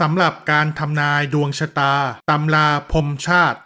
สำหรับการทำนายดวงชะตาตำราพรมชาติ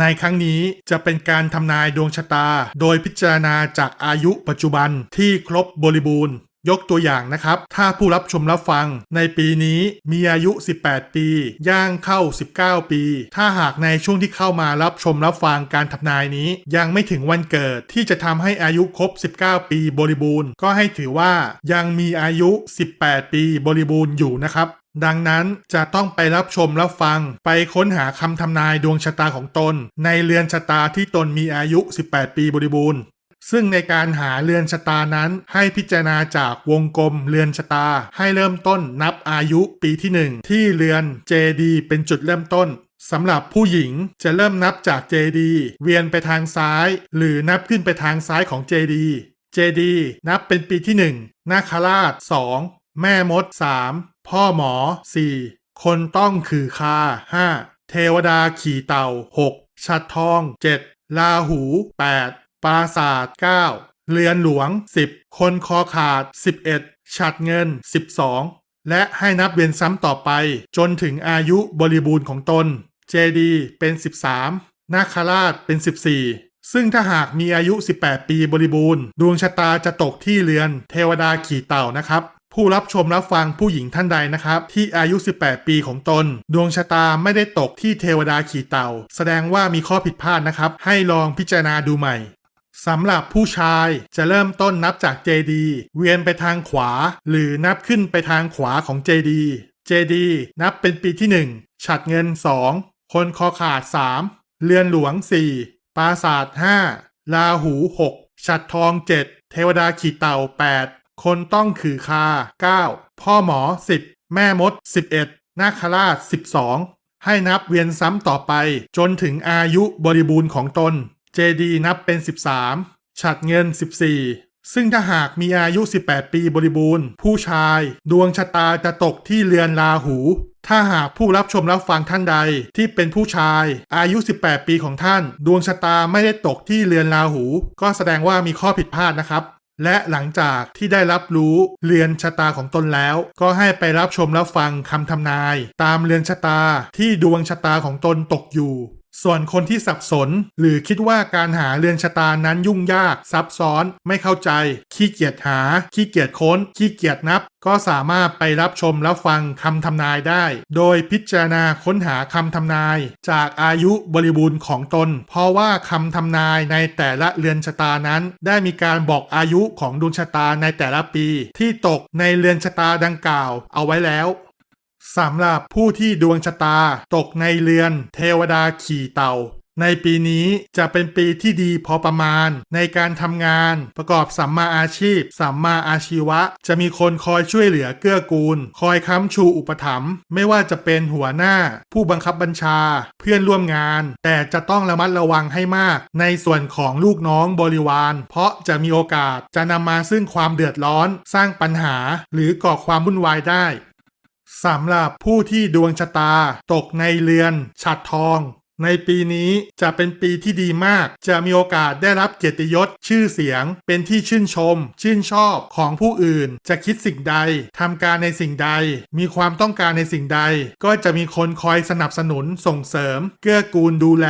ในครั้งนี้จะเป็นการทำนายดวงชะตา โดยพิจารณาจากอายุปัจจุบันที่ครบบริบูรณ์ ยกตัวอย่างนะครับ ถ้าผู้รับชมรับฟัง ในปีนี้มีอายุ 18 ปี ย่างเข้า 19 ปี ถ้าหากในช่วงที่เข้ามารับชมรับฟังการทำนายนี้ ยังไม่ถึงวันเกิดที่จะทำให้อายุครบ 19 ปีบริบูรณ์ ก็ให้ถือว่ายังมีอายุ 18 ปีบริบูรณ์อยู่นะครับ ดังนั้นจะต้องไปรับชมรับฟัง ไปค้นหาคำทำนายดวงชะตาของตน ในเรือนชะตาที่ตนมีอายุ 18 ปีบริบูรณ์ ซึ่งในการหาเรือนชะตานั้นให้พิจารณาจากวงกลมเรือนชะตา ให้เริ่มต้นนับอายุปีที่ 1 ที่เรือน JD เป็นจุดเริ่มต้นสำหรับผู้หญิงจะเริ่มนับจาก JD เวียนไปทางซ้าย หรือนับขึ้นไปทางซ้ายของ JD JD นับเป็นปีที่ 1 นาคราช 2 แม่มด 3 พ่อหมอ 4 คนต้องขือคา 5 เทวดาขี่เต่า 6 ชัดทอง 7 ลาหู 8 ปราศาสตร์9เรือนหลวง 10 คนคอขาด 11 ฉัดเงิน 12 และให้นับเวียนซ้ำต่อไป จนถึงอายุบริบูรณ์ของตน เจดีเป็น 13 นาคราชเป็น 14ซึ่งถ้าหากมีอายุ 18 ปีบริบูรณ์ ดวงชะตาจะตกที่เรือน เทวดาขี่เต่านะครับ ผู้รับชมรับฟังผู้หญิงท่านใดนะครับ ที่อายุ 18 ปีของตน ดวงชะตาไม่ได้ตกที่เทวดาขี่เต่า แสดงว่ามีข้อผิดพลาดนะครับ ให้ลองพิจารณาดูใหม่สำหรับผู้ชายจะเริ่มต้นนับจาก JD เวียนไปทางขวา หรือนับขึ้นไปทางขวาของ JD JD นับเป็นปีที่ 1 ฉัดเงิน 2 คนคอขาด 3 เรือนหลวง 4 ปราศาสตร์5ลาหู 6 ฉัดทอง 7 เทวดาขีเต่า 8 คนต้องขือคา 9 พ่อหมอ 10 แม่มด 11 นาคราช 12 ให้นับเวียนซ้ำต่อไป จนถึงอายุบริบูรณ์ของตน JD นับเป็น 13 ฉัดเงิน 14 ซึ่งถ้าหากมีอายุ 18 ปีบริบูรณ์ ผู้ชาย ดวงชะตาจะตกที่เรือนราหู ถ้าหากผู้รับชมรับฟังท่านใดที่เป็นผู้ชาย อายุ 18 ปีของท่าน ดวงชะตาไม่ได้ตกที่เรือนราหู ก็แสดงว่ามีข้อผิดพลาดนะครับ และหลังจากที่ได้รับรู้เรือนชะตาของตนแล้ว ก็ให้ไปรับชมรับฟังคำทำนาย ตามเรือนชะตาที่ดวงชะตาของตนตกอยู่ ส่วนคนที่สับสน หรือคิดว่าการหาเรือนชะตานั้นยุ่งยาก ซับซ้อน ไม่เข้าใจ ขี้เกียจหา ขี้เกียจค้น ขี้เกียจนับ ก็สามารถไปรับชมรับฟังคำทำนายได้ โดยพิจารณาค้นหาคำทำนาย จากอายุบริบูรณ์ของตน เพราะว่าคำทำนายในแต่ละเรือนชะตานั้น ได้มีการบอกอายุของดวงชะตาในแต่ละปี ที่ตกในเรือนชะตาดังกล่าว เอาไว้แล้ว สำหรับผู้ที่ดวงชะตาตกในเรือนเทวดาขี่เต่า ในปีนี้จะเป็นปีที่ดีพอประมาณ ในการทำงาน ประกอบสัมมาอาชีพ สัมมาอาชีวะ จะมีคนคอยช่วยเหลือเกื้อกูล คอยค้ำชูอุปถัมภ์ไม่ว่าจะเป็นหัวหน้า ผู้บังคับบัญชา เพื่อนร่วมงาน แต่จะต้องระมัดระวังให้มาก ในส่วนของลูกน้องบริวาร เพราะจะมีโอกาสจะนำมาซึ่งความเดือดร้อน สร้างปัญหา หรือก่อความวุ่นวายได้ สำหรับผู้ที่ดวงชะตา ตกในเรือนฉัดทอง ในปีนี้จะเป็นปีที่ดีมาก จะมีโอกาสได้รับเกียรติยศชื่อเสียง เป็นที่ชื่นชม ชื่นชอบของผู้อื่น จะคิดสิ่งใดทำการในสิ่งใด มีความต้องการในสิ่งใด ก็จะมีคนคอยสนับสนุนส่งเสริม เกื้อกูลดูแล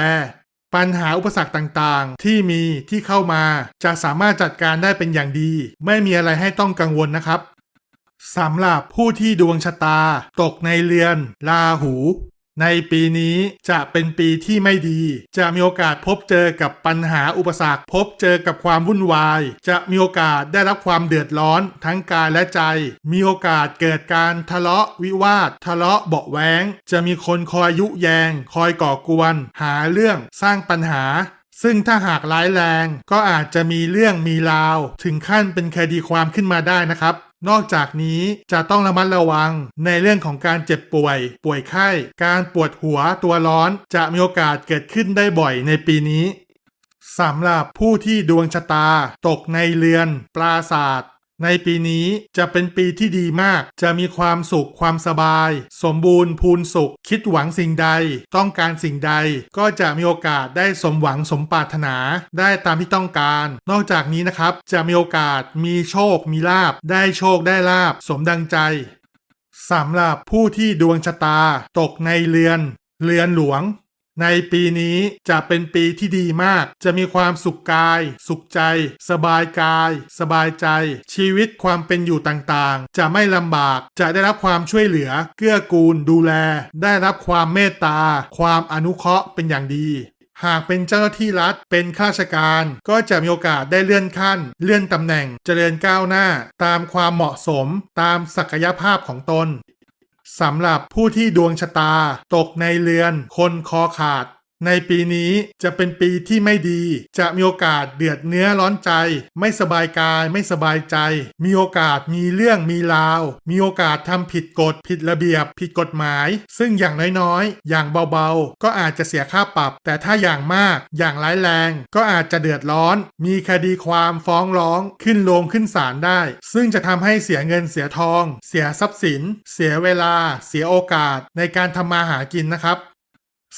ปัญหาอุปสรรคต่างๆ ที่มีที่เข้ามา จะสามารถจัดการได้เป็นอย่างดี ไม่มีอะไรให้ต้องกังวลนะครับ สำหรับผู้ที่ดวงชะตา ตกในเรือนราหู ในปีนี้จะเป็นปีที่ไม่ดี จะมีโอกาสพบเจอกับปัญหาอุปสรรค พบเจอกับความวุ่นวาย จะมีโอกาสได้รับความเดือดร้อนทั้งกายและใจ มีโอกาสเกิดการทะเลาะวิวาท ทะเลาะเบาะแวงจะมีคนคอยยุแยง คอยก่อกวน หาเรื่องสร้างปัญหาซึ่งถ้าหากร้ายแรงก็อาจจะมีเรื่องมีราว ถึงขั้นเป็นคดีความขึ้นมาได้นะครับ นอกจากนี้จะต้องระมัดระวังในเรื่องของการเจ็บป่วย ป่วยไข้ การปวดหัวตัวร้อน จะมีโอกาสเกิดขึ้นได้บ่อยในปีนี้สำหรับผู้ที่ดวงชะตา ตกในเรือน ปราศาสตร์ ในปีนี้จะเป็นปีที่ดีมาก จะมีความสุขความสบาย สมบูรณ์พูนสุข คิดหวังสิ่งใด ต้องการสิ่งใด ก็จะมีโอกาสได้สมหวังสมปรารถนา ได้ตามที่ต้องการ นอกจากนี้นะครับ จะมีโอกาสมีโชค มีลาบ ได้โชคได้ลาบ สมดังใจสำหรับผู้ที่ดวงชะตา ตกในเรือน เรือนหลวง ในปีนี้จะเป็นปีที่ดีมาก จะมีความสุขกาย สุขใจ สบายกาย สบายใจ ชีวิตความเป็นอยู่ต่างๆ จะไม่ลำบาก จะได้รับความช่วยเหลือ เกื้อกูล ดูแล ได้รับความเมตตา ความอนุเคราะห์เป็นอย่างดี หากเป็นเจ้าหน้าที่รัฐ เป็นข้าราชการ ก็จะมีโอกาสได้เลื่อนขั้น เลื่อนตำแหน่ง เจริญก้าวหน้า ตามความเหมาะสม ตามศักยภาพของตน สำหรับผู้ที่ดวงชะตา ตกในเรือน คนคอขาด ในปีนี้จะเป็นปีที่ไม่ดี จะมีโอกาสเดือดเนื้อร้อนใจ ไม่สบายกายไม่สบายใจ มีโอกาสมีเรื่องมีราว มีโอกาสทำผิดกฎผิดระเบียบ ผิดกฎหมาย ซึ่งอย่างน้อยๆ อย่างเบาๆ ก็อาจจะเสียค่าปรับ แต่ถ้าอย่างมาก อย่างร้ายแรง ก็อาจจะเดือดร้อน มีคดีความฟ้องร้องขึ้นโรงขึ้นศาลได้ ซึ่งจะทำให้เสียเงินเสียทอง เสียทรัพย์สิน เสียเวลา เสียโอกาสในการทำมาหากินนะครับ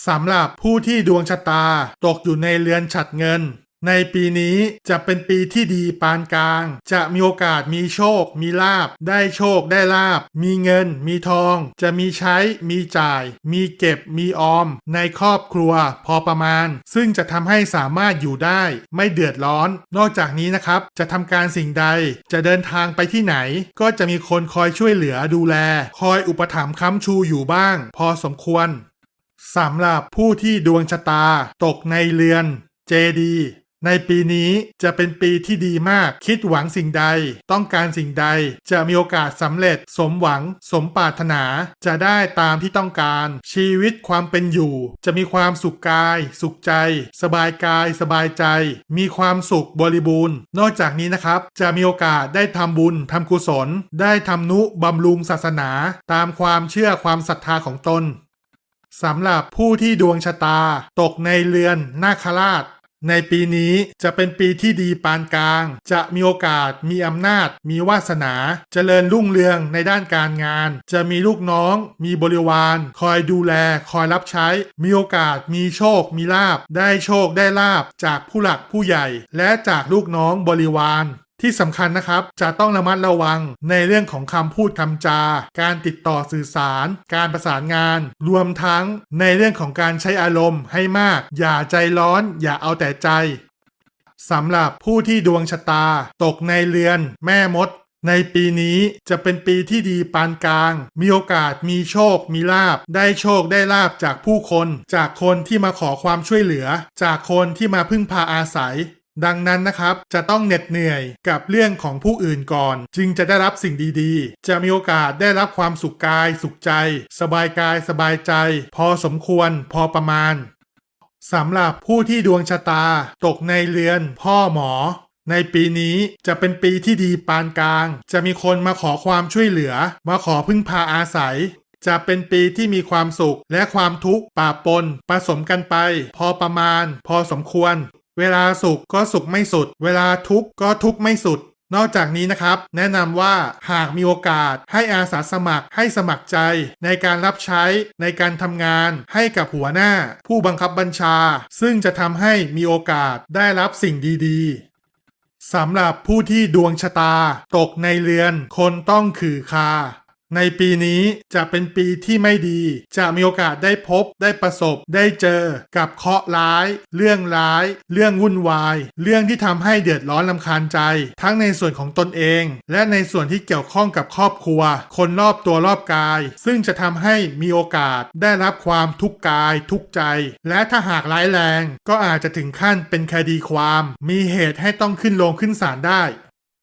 สำหรับผู้ที่ดวงชะตาตกอยู่ในเรือนฉัดเงิน ในปีนี้จะเป็นปีที่ดีปานกลาง จะมีโอกาสมีโชค มีลาบ ได้โชคได้ลาบ มีเงิน มีทอง จะมีใช้ มีจ่าย มีเก็บ มีออม ในครอบครัว พอประมาณ ซึ่งจะทำให้สามารถอยู่ได้ ไม่เดือดร้อน นอกจากนี้นะครับ จะทำการสิ่งใด จะเดินทางไปที่ไหน ก็จะมีคนคอยช่วยเหลือดูแล คอยอุปถัมภ์ค้ำชูอยู่บ้าง พอสมควร สำหรับผู้ที่ดวงชะตาตกในเรือนเจดี ในปีนี้จะเป็นปีที่ดีมากคิดหวังสิ่งใด ต้องการสิ่งใดจะมีโอกาสสำเร็จ สมหวัง สมปรารถนา จะได้ตามที่ต้องการ ชีวิตความเป็นอยู่ จะมีความสุขกาย สุขใจ สบายกาย สบายใจ มีความสุขบริบูรณ์ นอกจากนี้นะครับ จะมีโอกาสได้ทำบุญทำกุศล ได้ทำนุบำรุงศาสนา ตามความเชื่อความศรัทธาของตน สำหรับผู้ที่ดวงชะตา ตกในเรือนนาคราช ในปีนี้จะเป็นปีที่ดีปานกลาง จะมีโอกาสมีอำนาจ มีวาสนาเจริญรุ่งเรืองในด้านการงาน จะมีลูกน้อง มีบริวาร คอยดูแล คอยรับใช้ มีโอกาสมีโชค มีลาบ ได้โชคได้ลาบจากผู้หลักผู้ใหญ่ และจากลูกน้องบริวาร ที่สำคัญนะครับ จะต้องระมัดระวังในเรื่องของคำพูดคำจา การติดต่อสื่อสาร การประสานงาน รวมทั้งในเรื่องของการใช้อารมณ์ให้มาก อย่าใจร้อน อย่าเอาแต่ใจสำหรับผู้ที่ดวงชะตา ตกในเรือน แม่มด ในปีนี้จะเป็นปีที่ดีปานกลาง มีโอกาสมีโชค มีลาบ ได้โชคได้ลาบจากผู้คน จากคนที่มาขอความช่วยเหลือ จากคนที่มาพึ่งพาอาศัย ดังนั้นนะครับจะต้องเหน็ดเหนื่อยกับเรื่องของผู้อื่นก่อน จึงจะได้รับสิ่งดีๆ จะมีโอกาสได้รับความสุขกาย สุขใจ สบายกายสบายใจ พอสมควร พอประมาณสำหรับผู้ที่ดวงชะตา ตกในเรือน พ่อหมอ ในปีนี้จะเป็นปีที่ดีปานกลาง จะมีคนมาขอความช่วยเหลือ มาขอพึ่งพาอาศัย จะเป็นปีที่มีความสุขและความทุกข์ปะปนผสมกันไป พอประมาณ พอสมควร เวลาสุขก็สุขไม่สุด เวลาทุกข์ก็ทุกข์ไม่สุด นอกจากนี้นะครับ แนะนำว่าหากมีโอกาสให้อาสาสมัครให้สมัครใจ ในการรับใช้ในการทำงาน ให้กับหัวหน้า ผู้บังคับบัญชา ซึ่งจะทำให้มีโอกาสได้รับสิ่งดีๆสำหรับผู้ที่ดวงชะตา ตกในเรือนคนต้องขือคา ในปีนี้จะเป็นปีที่ไม่ดี จะมีโอกาสได้พบ ได้ประสบ ได้เจอ กับเคราะห์ร้าย เรื่องร้าย เรื่องวุ่นวาย เรื่องที่ทำให้เดือดร้อนลำคาญใจ ทั้งในส่วนของตนเอง และในส่วนที่เกี่ยวข้องกับครอบครัว คนรอบตัวรอบกาย ซึ่งจะทำให้มีโอกาสได้รับความทุกข์กาย ทุกข์ใจ และถ้าหากร้ายแรง ก็อาจจะถึงขั้นเป็นคดีความ มีเหตุให้ต้องขึ้นโรงขึ้นศาลได้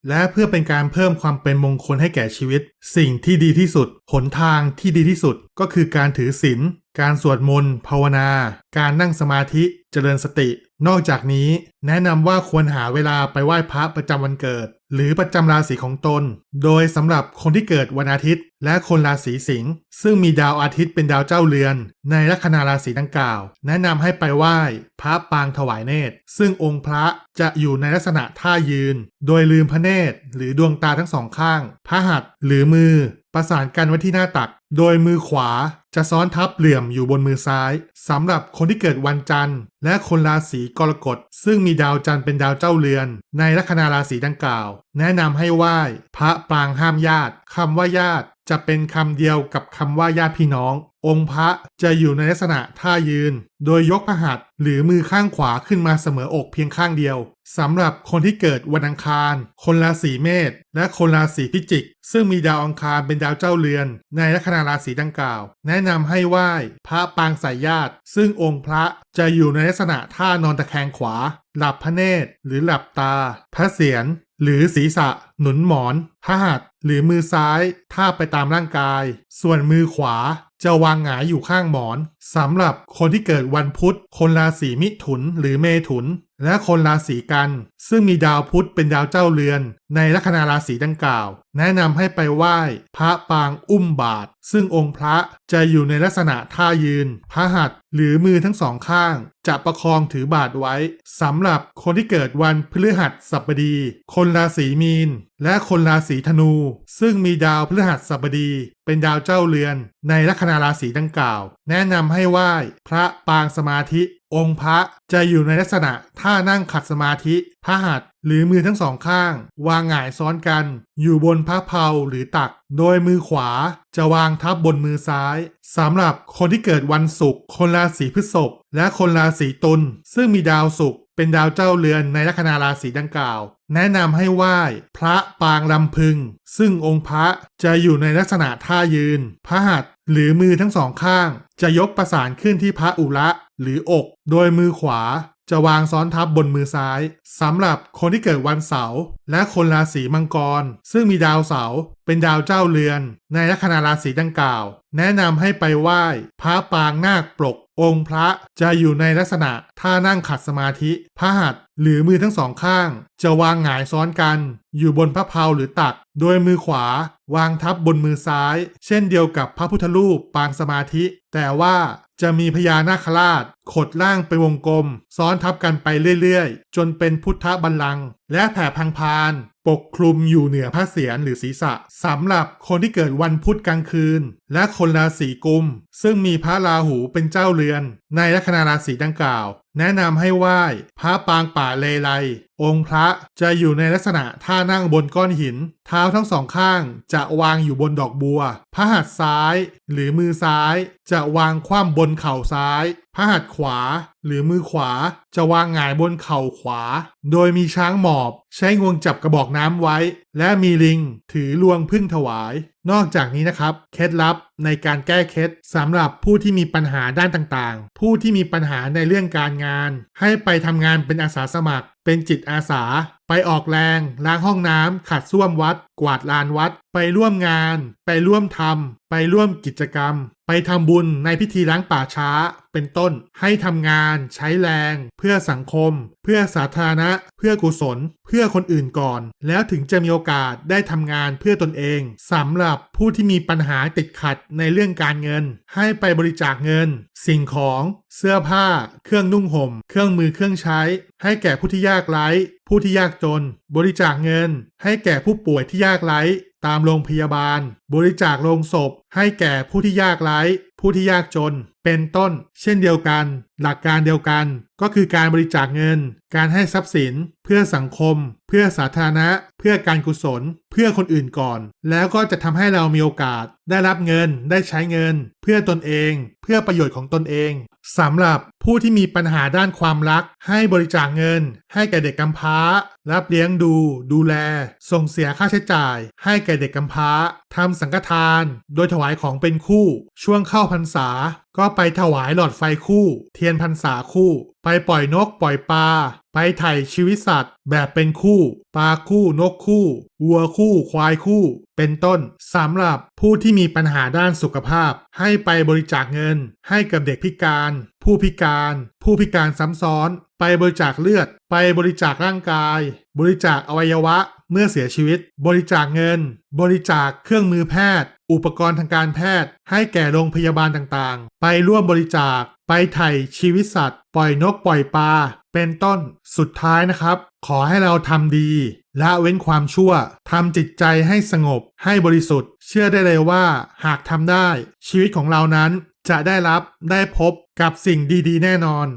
และเพื่อเป็นการเพิ่มความเป็นมงคลให้แก่ชีวิต สิ่งที่ดีที่สุด หนทางที่ดีที่สุดก็คือการถือศีล การสวดมนต์ภาวนา การนั่งสมาธิ เจริญสติ นอกจากนี้ แนะนำว่าควรหาเวลาไปไหว้พระประจำวันเกิด หรือประจำราศีของตน โดยสำหรับคนที่เกิดวันอาทิตย์ และคนราศีสิงห์ซึ่งมีดาวอาทิตย์เป็นดาวเจ้าเรือน ในลัคนาราศีดังกล่าว แนะนำให้ไปไหว้พระปางถวายเนตร ซึ่งองค์พระจะอยู่ในลักษณะท่ายืน โดยลืมพระเนตร หรือดวงตาทั้งสองข้าง พระหัตถ์หรือมือ ประสานกันไว้ที่หน้าตัก โดยมือขวาจะซ้อนทับเหลี่ยมอยู่บนมือซ้ายสำหรับคนที่เกิดวันจันทร์ และคนราศีกรกฎซึ่งมีดาวจันทร์เป็นดาวเจ้าเรือน ในลัคนาราศีดังกล่าว แนะนำให้ไหว้พระปรางห้ามญาติคำว่าญาติจะเป็นคำเดียวกับคำว่าญาติพี่น้อง องค์พระจะอยู่ในลักษณะท่ายืน โดยยกพระหัตถ์หรือมือข้างขวาขึ้นมาเสมออกเพียงข้างเดียวสำหรับคนที่เกิดวันอังคาร คนราศีเมษและคนราศีพิจิก ซึ่งมีดาวอังคารเป็นดาวเจ้าเรือน ในลัคนาราศีดังกล่าว แนะนำให้ไหว้พระปางสายญาติ ซึ่งองค์พระจะอยู่ในลักษณะท่านอนตะแคงขวา หลับพระเนตร หรือหลับตา พระเศียรหรือศีรษะ หนุนหมอนพระหัตถ์หรือมือซ้ายท่าบไปตามร่างกาย ส่วนมือขวา จะวางหงายอยู่ข้างหมอนสำหรับคนที่เกิดวันพุธ คนราศีมิถุนหรือเมถุนและคนราศีกัน ซึ่งมีดาวพุธเป็นดาวเจ้าเรือน ในลัคนาราศีดังกล่าว แนะนำให้ไปไหว้พระปางอุ้มบาท ซึ่งองค์พระจะอยู่ในลักษณะท่ายืน พระหัตถ์หรือมือทั้งสองข้าง จะประคองถือบาทไว้สำหรับคนที่เกิดวันพฤหัสบดี คนราศีมีน และคนราศีธนู ซึ่งมีดาวพฤหัสบดี เป็นดาวเจ้าเรือน ในลัคนาราศีดังกล่าว แนะนำให้ไหว้พระปางสมาธิองค์พระจะอยู่ในลักษณะท่านั่งขัดสมาธิพระหัตถ์หรือมือทั้งสองข้าง วางหงายซ้อนกัน อยู่บนพระเพาหรือตัก โดยมือขวาจะวางทับบนมือซ้ายสำหรับคนที่เกิดวันศุกร์คนราศีพฤษภและคนราศีตุลซึ่งมีดาวศุกร์ เป็นดาวเจ้าเรือนในลัคนาราศีดังกล่าว แนะนำให้ไหว้พระปางลำพึง ซึ่งองค์พระจะอยู่ในลักษณะท่ายืน พระหัตถ์หรือมือทั้งสองข้าง จะยกประสานขึ้นที่พระอุระหรืออก โดยมือขวาจะวางซ้อนทับบนมือซ้ายสำหรับคนที่เกิดวันเสาร์และคนราศีมังกร ซึ่งมีดาวเสาร์เป็นดาวเจ้าเรือน ในลัคนาราศีดังกล่าว แนะนำให้ไปไหว้พระปางนาคปลก องค์พระจะอยู่ในลักษณะท่านั่งขัดสมาธิพระหัตถ์หรือมือทั้งสองข้าง จะวางหงายซ้อนกัน อยู่บนพระเพาหรือตัก โดยมือขวา วางทับบนมือซ้าย เช่นเดียวกับพระพุทธรูปปางสมาธิ แต่ว่า จะมีพญานาคราช ขดล่างเป็นวงกลม ซ้อนทับกันไปเรื่อยๆ จนเป็นพุทธบัลลังก์และแผ่พังพาน ปกคลุมอยู่เหนือพระเศียรหรือศีรษะสำหรับคนที่เกิดวันพุธกลางคืน และคนราศีกุม ซึ่งมีพระราหูเป็นเจ้าเรือน ในลัคนาราศีดังกล่าว แนะนำให้ไหว้พระปางป่าเลไล องค์พระจะอยู่ในลักษณะท่านั่งบนก้อนหิน เท้าทั้งสองข้างจะวางอยู่บนดอกบัว พระหัตถ์ซ้าย หรือมือซ้าย จะวางคว่ำบนเข่าซ้าย พระหัตถ์ขวา หรือมือขวา จะวางหงายบนเข่าขวา โดยมีช้างหมอบ ใช้งวงจับกระบอกน้ำไว้ และมีลิง ถือลวงพึ่งถวาย นอกจากนี้นะครับ เคล็ดลับในการแก้เคล็ดสำหรับผู้ที่มีปัญหาด้านต่างๆ ผู้ที่มีปัญหาในเรื่องการงาน ให้ไปทำงานเป็นอาสาสมัคร เป็นจิตอาสา ไปออกแรง ล้างห้องน้ำขัดส้วมวัด กวาดลานวัด ไปร่วมงาน ไปร่วมทำไปร่วมกิจกรรม ไปทำบุญในพิธีล้างป่าช้า เป็นต้น ให้ทำงานใช้แรง เพื่อสังคม เพื่อสาธารณะ เพื่อกุศล เพื่อคนอื่นก่อน แล้วถึงจะมีโอกาสได้ทำงานเพื่อตนเองสำหรับผู้ที่มีปัญหาติดขัดในเรื่องการเงิน ให้ไปบริจาคเงิน สิ่งของเสื้อผ้า เครื่องนุ่งห่ม เครื่องมือเครื่องใช้ ให้แก่ผู้ที่ยากไร้ ผู้ที่ยากจน บริจาคเงิน ให้แก่ผู้ป่วยที่ยากไร้ตามโรงพยาบาล บริจาคโรงศพ ให้แก่ผู้ที่ยากไร้ ผู้ที่ยากจน เป็นต้น เช่นเดียวกัน หลักการเดียวกัน ก็คือการบริจาคเงิน การให้ทรัพย์สิน เพื่อสังคม เพื่อสาธารณะ เพื่อการกุศล เพื่อคนอื่นก่อน แล้วก็จะทำให้เรามีโอกาส ได้รับเงิน ได้ใช้เงิน เพื่อตนเอง เพื่อประโยชน์ของตนเองสำหรับผู้ที่มีปัญหาด้านความรัก ให้บริจาคเงิน ให้แก่เด็กกำพร้า รับเลี้ยงดู ดูแล ส่งเสียค่าใช้จ่าย ให้แก่เด็กกำพร้าทำสังฆทาน โดยถวายของเป็นคู่ ช่วงเข้าพรรษา ก็ไปถวายหลอดไฟคู่ เทียนพรรษาคู่ ไปปล่อยนกปล่อยปลา ไปไถ่ชีวิตสัตว์ แบบเป็นคู่ ปลาคู่นกคู่วัวคู่ควายคู่ เป็นต้นสำหรับผู้ที่มีปัญหาด้านสุขภาพ ให้ไปบริจาคเงิน ให้กับเด็กพิการ ผู้พิการ ผู้พิการซ้ำซ้อน ไปบริจาคเลือด ไปบริจาคร่างกาย บริจาคอวัยวะ เมื่อเสียชีวิต บริจาคเงิน บริจาคเครื่องมือแพทย์ อุปกรณ์ทางการแพทย์ ให้แก่โรงพยาบาลต่างๆ ไปร่วมบริจาค ไปไถ่ชีวิตสัตว์ ปล่อยนกปล่อยปลา เป็นต้น สุดท้ายนะครับ ขอให้เราทำดีละเว้นความชั่ว ทำจิตใจให้สงบ ให้บริสุทธิ์ เชื่อได้เลยว่า หากทำได้ ชีวิตของเรานั้นจะได้รับได้พบกับสิ่งดีๆ แน่นอน